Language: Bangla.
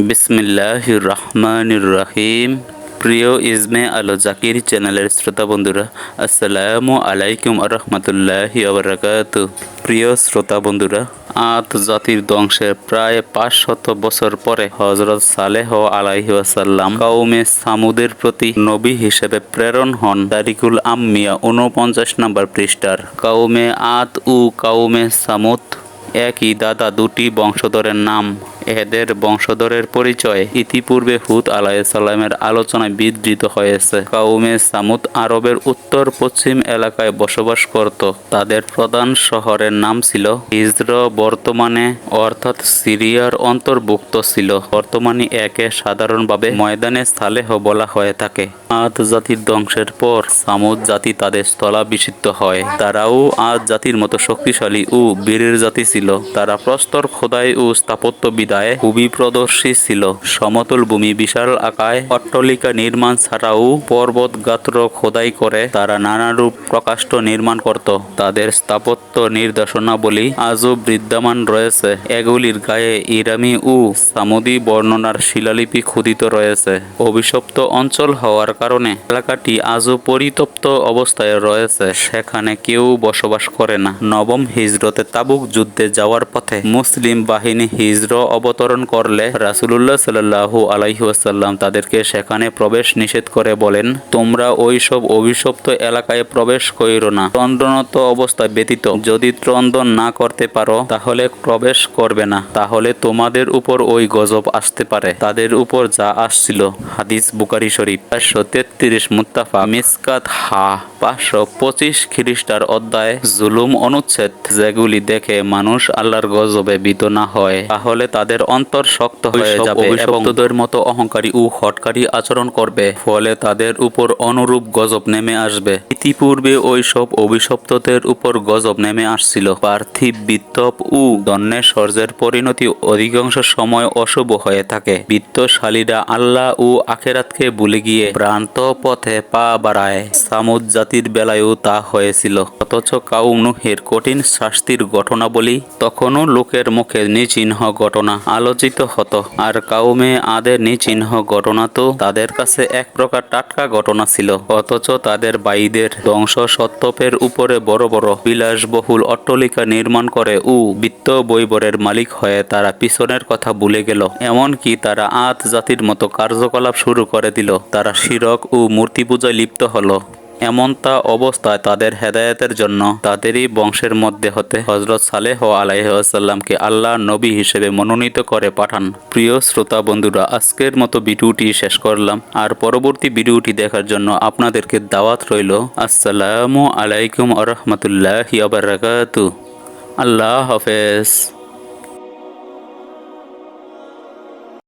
বিসমিল্লাহ রহমানুর রহিম প্রিয় ইজমে আলো জাকির চ্যানেলের শ্রোতা বন্ধুরা, আসসালামু আলাইকুম রহমতুল্লাহি আবরাকাত প্রিয় শ্রোতা বন্ধুরা আত জাতির ধ্বংসের প্রায় পাঁচ শত বছর পরে হজরত সালেহ আলাইহি ওয়াসাল্লাম কাউমে সামুদের প্রতি নবী হিসেবে প্রেরণ হন তারিকুল আম্মিয়া উনপঞ্চাশ নম্বর পৃষ্ঠার। কাউমে আত উ কাউমে সামুদ, একই দাদা দুটি বংশধরের নাম এদের বংশধরের পরিচয় ইতিপূর্বে হুদ আলাইসাল্লামের আলোচনায় বিধৃত হয়েছে। কাউমে সামুদ আরবের উত্তর পশ্চিম এলাকায় বসবাস করত। তাদের প্রধান শহরের নাম ছিল হিজর, বর্তমানে অর্থাৎ সিরিয়ার অন্তর্ভুক্ত ছিল। বর্তমানে একে সাধারণভাবে ময়দানে সালেহ বলা হয়ে থাকে। আদ জাতির ধ্বংসের পর সামুদ জাতি তাদের স্থলাভিষিক্ত হয়। তারাও আদ জাতির মতো শক্তিশালী ও বীরের জাতি ছিল। তারা প্রস্তর খোদাই ও স্থাপত্য বিদায় খুবই প্রদর্শী ছিল। সমতল ভূমি, বিশাল আকায় অট্টলিকা নির্মাণ ছাড়াও পর্বত গাত্র খোদাই করে তারা নানারূপ প্রকাষ্ঠ নির্মাণ করত। তাদের স্থাপত্য নির্দেশনাবলী আজও বিদ্যমান রয়েছে। এগুলির গায়ে ইরামি ও সামুদি বর্ণনার শিলালিপি খোদিত রয়েছে। অভিশপ্ত অঞ্চল হওয়ার কারণে এলাকাটি আজও পরিতপ্ত অবস্থায় রয়েছে। সেখানে কেউ বসবাস করে না। নবম হিজরতে তাবুক যুদ্ধে যাওয়ার পথে মুসলিম বাহিনী হিজর অবতরণ করলে রাসুলুল্লাহ সাল্লাহু আলাইহাসাল্লাম তাদেরকে সেখানে প্রবেশ নিষেধ করে বলেন, তোমরা ওই সব অভিশপ্ত এলাকায় প্রবেশ কইরো না। ত্রন্দনত অবস্থা ব্যতীত যদি ত্রন্দন না করতে পারো, তাহলে প্রবেশ করবে না। তাহলে তোমাদের উপর ওই গজব আসতে পারে। তাদের উপর যা আসছিল। হাদিস বুকারি শরীফ, পাঁচশো তেত্রিশ মুত্তাফা। মিসকাত হা, পাঁচশো পঁচিশ খ্রিস্টার অধ্যায়, জুলুম অনুচ্ছেদ। যেগুলি দেখে মানুষ আল্লাহর গজবে বিত না হয়। তাহলে তাদের অন্তর শক্ত হয়ে যাবে এবং তোদের মতো অহংকারী ও হটকারী আচরণ করবে। ফলে তাদের উপর অনুরূপ গজব নেমে আসবে। ইতিপূর্বে ওই সব অভিশপ্তদের উপর গজব নেমে আসছিল। পার্থিব বিত্তপ ও দন্যের সর্যের পরিণতি অধিকাংশ সময় অশুভ হয়ে থাকে। বিত্তশালীরা আল্লাহ ও আখেরাতকে ভুলে গিয়ে ভ্রান্ত পথে পা বাড়ায়। সামুদ জাতির বেলায়ও তা হয়েছিল। অথচ কাউম নুহের কঠিন শাস্তির ঘটনাবলী তখনও লোকের মুখে নিচিহ্ন ঘটনা আলোচিত হতো। আর কাউমে আদের নিচিহ্ন ঘটনা তো তাদের কাছে এক প্রকার টাটকা ঘটনা ছিল। অথচ তাদের বাইদের ধ্বংস সত্তপের উপরে বড় বড় বিলাসবহুল অট্টলিকা নির্মাণ করে ও বিত্ত বৈবরের মালিক হয়ে তারা পিছনের কথা ভুলে গেল। এমনকি তারা আত জাতির মতো কার্যকলাপ শুরু করে দিল। তারা শিরক ও মূর্তি পূজায় লিপ্ত হলো। এমনটা অবস্থায় তাদের হেদায়েতের জন্য তাদেরই বংশের মধ্যে হতে হজরত সালেহ আলাইসাল্লামকে আল্লাহ নবী হিসেবে মনোনীত করে পাঠান। প্রিয় শ্রোতা বন্ধুরা, আজকের মতো ভিডিওটি শেষ করলাম। আর পরবর্তী ভিডিওটি দেখার জন্য আপনাদেরকে দাওয়াত রইল। আসসালামু আলাইকুম আ রহমতুল্লাহ আল্লাহ হাফেজ।